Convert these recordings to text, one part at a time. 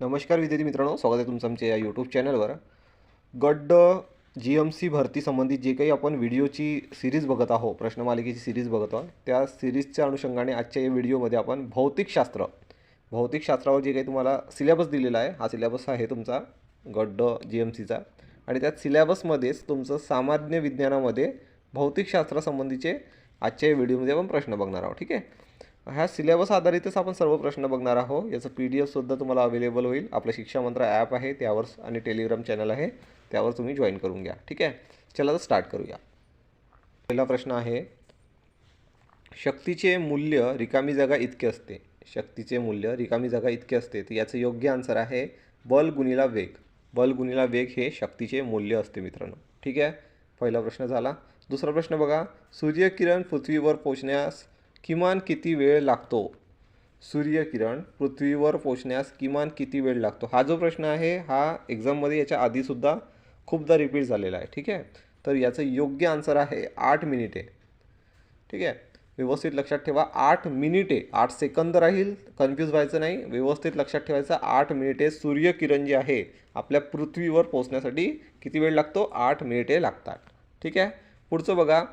नमस्कार विद्यार्थी मित्रांनो स्वागत आहे तुमचं आमच्या या यूट्यूब चॅनलवर गड्ड जी एम सी भरती संबंधित जे काही आपण व्हिडिओची सिरीज बघत आहो प्रश्नमालिकेची सिरीज बघत आहोत त्या सिरीजच्या अनुषंगाने आजच्या या व्हिडिओमध्ये आपण भौतिकशास्त्र भौतिकशास्त्रावर जे काही तुम्हाला सिलेबस दिलेला आहे हा सिलेबस आहे तुमचा गड्ड जी एम सीचा आणि त्यात सिलेबसमध्येच तुमचं सामान्य विज्ञानामध्ये भौतिकशास्त्रासंबंधीचे आजच्या या व्हिडिओमध्ये आपण प्रश्न बघणार आहोत ठीक आहे? ह्या सिलेबस आधारितच आपण सर्व प्रश्न बघणार आहोत. याचं पी डी एफसुद्धा तुम्हाला अवेलेबल होईल. आपलं शिक्षा मंत्र ॲप आहे त्यावर आणि टेलिग्राम चॅनल आहे. त्यावर तुम्ही जॉईन करून घ्या. ठीक आहे? चला तर स्टार्ट करूया. पहिला प्रश्न आहे शक्तीचे मूल्य रिकामी जागा इतके असते. शक्तीचे मूल्य रिकामी जागा इतके असते. तर याचं योग्य आन्सर आहे बल गुणिला वेग. बल गुणिला वेग हे शक्तीचे मूल्य असते मित्रांनो. ठीक आहे? पहिला प्रश्न झाला. दुसरा प्रश्न बघा. सूर्यकिरण पृथ्वीवर पोचण्यास किमान किती वेळ लागतो? सूर्यकिरण पृथ्वीवर पोचण्यास किमान किती वेळ लागतो? हा जो प्रश्न आहे हा एक्झाममध्ये याच्या आधीसुद्धा खूपदा रिपीट झालेला आहे ठीक आहे? तर याचं योग्य आन्सर आहे आठ मिनिटे. ठीक आहे? व्यवस्थित लक्षात ठेवा आठ मिनिटे आठ सेकंद राहील कन्फ्यूज व्हायचं नाही. व्यवस्थित लक्षात ठेवायचं आठ मिनिटे सूर्यकिरण जे आहे आपल्या पृथ्वीवर पोचण्यासाठी किती वेळ लागतो? आठ मिनिटे लागतात. ठीक आहे? पुढचं बघा.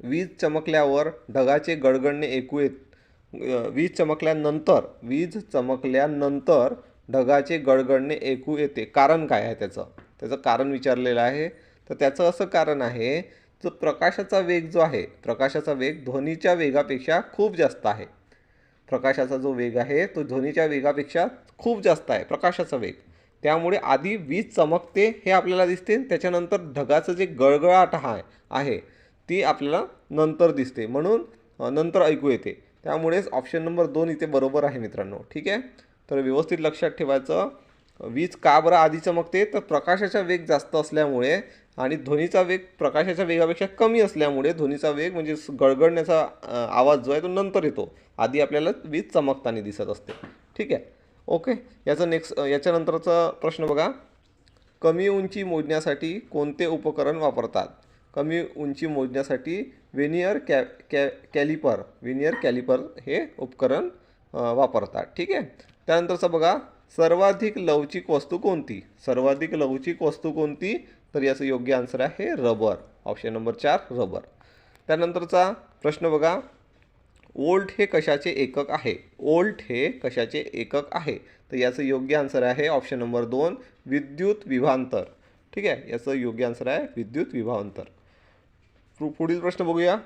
वीज चमकल्यावर ढगाचे गडगडणे ऐकू येत वीज चमकल्यानंतर वीज चमकल्यानंतर ढगाचे गडगडणे ऐकू येते. कारण काय आहे त्याचं? त्याचं कारण विचारलेलं आहे. तर त्याचं असं कारण आहे जो प्रकाशाचा वेग जो आहे प्रकाशाचा वेग ध्वनीच्या वेगापेक्षा खूप जास्त आहे. प्रकाशाचा जो वेग आहे तो ध्वनीच्या वेगापेक्षा खूप जास्त आहे प्रकाशाचा वेग. त्यामुळे आधी वीज चमकते हे आपल्याला दिसते त्याच्यानंतर ढगाचं जे गळगळाट हा आहे ती आपल्याला नंतर दिसते. म्हणून नंतर ऐकू येते. त्यामुळेच ऑप्शन नंबर दोन इथे बरोबर आहे मित्रांनो. ठीक आहे? तर व्यवस्थित लक्षात ठेवायचं. वीज का बरं आधी चमकते? तर प्रकाशाचा वेग जास्त असल्यामुळे आणि ध्वनीचा वेग प्रकाशाच्या वेगापेक्षा कमी असल्यामुळे ध्वनीचा वेग म्हणजे गडगडण्याचा आवाज जो आहे तो नंतर येतो. आधी आपल्याला वीज चमकताना दिसत असते. ठीक आहे? ओके? याचं नेक्स्ट याच्यानंतरचा प्रश्न बघा. कमी उंची मोजण्यासाठी कोणते उपकरण वापरतात? कमी उंची मोजण्यासाठी वेनियर कॅ कॅ कॅलिपर वेनियर कॅलिपर हे उपकरण वापरतात. ठीक आहे? त्यानंतरचं बघा सर्वाधिक लवचिक वस्तू कोणती? सर्वाधिक लवचिक वस्तू कोणती? तर याचं योग्य आन्सर आहे रबर. ऑप्शन नंबर चार रबर. त्यानंतरचा प्रश्न बघा ओल्ट हे कशाचे एकक आहे? ओल्ट हे कशाचे एकक आहे? तर याचं योग्य आन्सर आहे ऑप्शन नंबर दोन विद्युत विभांतर. ठीक आहे? याचं योग्य आन्सर आहे विद्युत विभांतर. पुढील प्रश्न बघूया.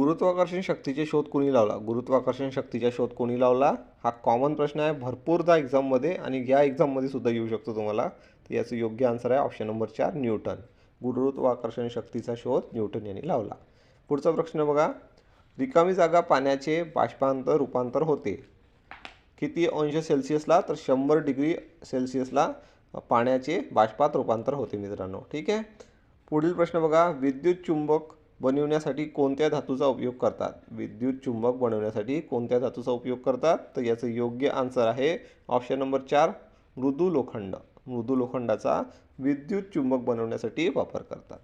गुरुत्वाकर्षण शक्तीचे शोध कोणी लावला? गुरुत्वाकर्षण शक्तीचा शोध कोणी लावला? हा कॉमन प्रश्न आहे. भरपूरदा एक्झाममध्ये आणि या एक्झाममध्ये सुद्धा येऊ शकतो तुम्हाला. तर याचं योग्य आन्सर आहे ऑप्शन नंबर चार न्यूटन. गुरुत्वाकर्षण शक्तीचा शोध न्यूटन यांनी लावला. पुढचा प्रश्न बघा. रिकामी जागा पाण्याचे बाष्पांतर रूपांतर होते. किती अंश सेल्सिअसला? तर शंभर डिग्री सेल्सिअसला पाण्याचे बाष्पात रूपांतर होते मित्रांनो. ठीक आहे? पुढील प्रश्न बघा विद्युत चुंबक बनवण्यासाठी कोणत्या धातूचा उपयोग करतात? विद्युत चुंबक बनवण्यासाठी कोणत्या धातूचा उपयोग करतात? तर याचं योग्य आन्सर आहे ऑप्शन नंबर चार मृदू लोखंड मृदू लोखंडाचा विद्युत चुंबक बनवण्यासाठी वापर करतात.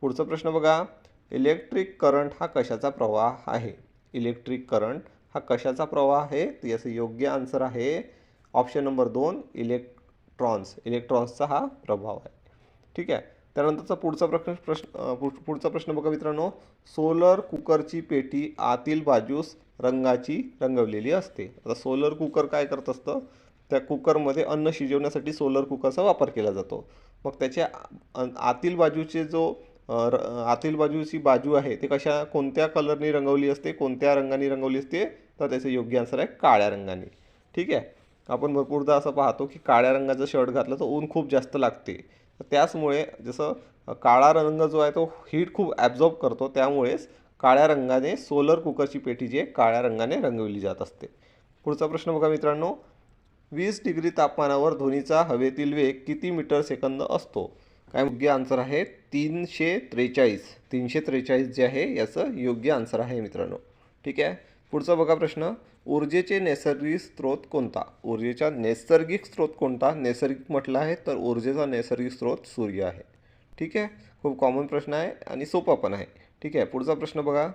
पुढचा प्रश्न बघा इलेक्ट्रिक करंट हा कशाचा प्रवाह आहे? इलेक्ट्रिक करंट हा कशाचा प्रवाह आहे? तर याचं योग्य आन्सर आहे ऑप्शन नंबर दोन इलेक्ट्रॉन्स इलेक्ट्रॉन्सचा हा प्रभाव आहे. ठीक आहे? त्यानंतरचा पुढचा प्रश्न प्रश्न पुढचा प्रश्न बघा मित्रांनो. सोलर कुकरची पेटी आतील बाजूस रंगाची रंगवलेली असते. आता सोलर कुकर काय करत असतं? त्या कुकरमध्ये अन्न शिजवण्यासाठी सोलर कुकरचा वापर केला जातो. मग त्याच्या आतील बाजूचे जो र आतील बाजूची बाजू आहे ते कशा कोणत्या कलरनी रंगवली असते कोणत्या रंगाने रंगवली असते? तर त्याचं योग्य आन्सर आहे काळ्या रंगाने. ठीक आहे? आपण भरपूरदा असं पाहतो की काळ्या रंगाचं शर्ट घातलं तर ऊन खूप जास्त लागते. तर त्याचमुळे जसं काळा रंग जो आहे तो हीट खूप ॲब्झॉर्ब करतो त्यामुळेच काळ्या रंगाने सोलर कुकरची पेटी जी आहे काळ्या रंगाने रंगविली जात असते. पुढचा प्रश्न बघा मित्रांनो. वीस डिग्री तापमानावर ध्वनीचा हवेतील वेग किती मीटर सेकंद असतो? काय योग्य आन्सर आहे? तीनशे त्रेचाळीस. तीनशे त्रेचाळीस जे आहे याचं योग्य आन्सर आहे मित्रांनो. ठीक आहे? पुढचा बघा प्रश्न. ऊर्जेचे नैसर्गिक स्रोत कोणता? ऊर्जेचा नैसर्गिक स्रोत कोणता? नैसर्गिक म्हटलं आहे तर ऊर्जेचा नैसर्गिक स्रोत सूर्य आहे. ठीक आहे? खूप कॉमन प्रश्न आहे आणि सोपा पण आहे. ठीक आहे? पुढचा प्रश्न बघा.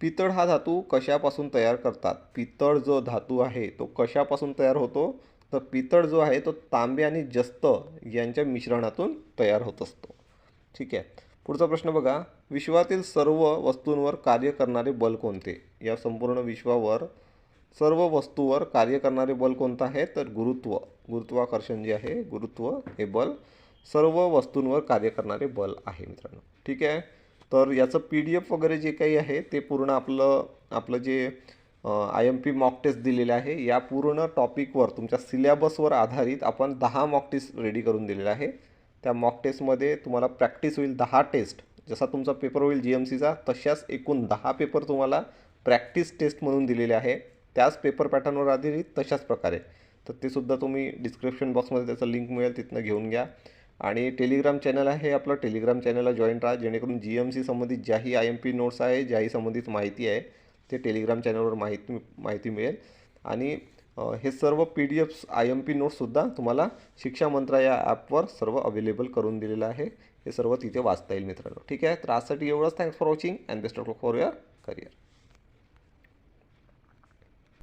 पितळ हा धातू कशापासून तयार करतात? पितळ जो धातू आहे तो कशापासून तयार होतो? तर पितळ जो आहे तो तांबे आणि जस्त यांच्या मिश्रणातून तयार होत असतो. ठीक आहे? पुढचा प्रश्न बघा. विश्वातील सर्व वस्तूंवर कार्य करणारे बल कोणते? या संपूर्ण विश्वावर सर्व वस्तूवर कार्य करणारे बल कोणतं आहे? तर गुरुत्व. गुरुत्वाकर्षण जे आहे गुरुत्व हे बल सर्व वस्तूंवर कार्य करणारे बल आहे मित्रांनो. ठीक आहे? तर याचं पी डी एफ वगैरे जे काही आहे ते पूर्ण आपलं आपलं जे I M P mock test दिलेले आहे या पूर्ण टॉपिकवर तुमच्या सिलेबसवर आधारित आपण दहा मॉक टेस्ट रेडी करून दिलेलं आहे. त्या मॉक टेस्टमध्ये तुम्हाला प्रॅक्टिस होईल दहा टेस्ट जसा तुमचा पेपर होईल जी एम सीचा तशाच एकूण दहा पेपर तुम्हाला प्रॅक्टिस टेस्ट म्हणून दिलेले आहे. त्याच पेपर पॅटर्नवर आधारित तशाच प्रकारे. तर ते सुद्धा तुम्ही डिस्क्रिप्शन बॉक्समध्ये त्याचं लिंक मिळेल तिथनं घेऊन घ्या. आणि टेलिग्राम चॅनल आहे आपलं टेलिग्राम चॅनलला जॉईन राहा. जेणेकरून जी एम सी संबंधित ज्याही आय एम पी नोट्स आहे ज्याही संबंधित माहिती आहे ते टेलिग्राम चॅनलवर माहिती माहिती मिळेल. आणि हे सर्व P D Fs I M P नोट्ससुद्धा तुम्हाला शिक्षा मंत्रा या ॲपवर सर्व अवेलेबल करून दिलेलं आहे. हे सर्व तिथे वाचता येईल मित्रांनो. ठीक आहे? तर आजसाठी एवढंच. Thanks for watching and best of for your career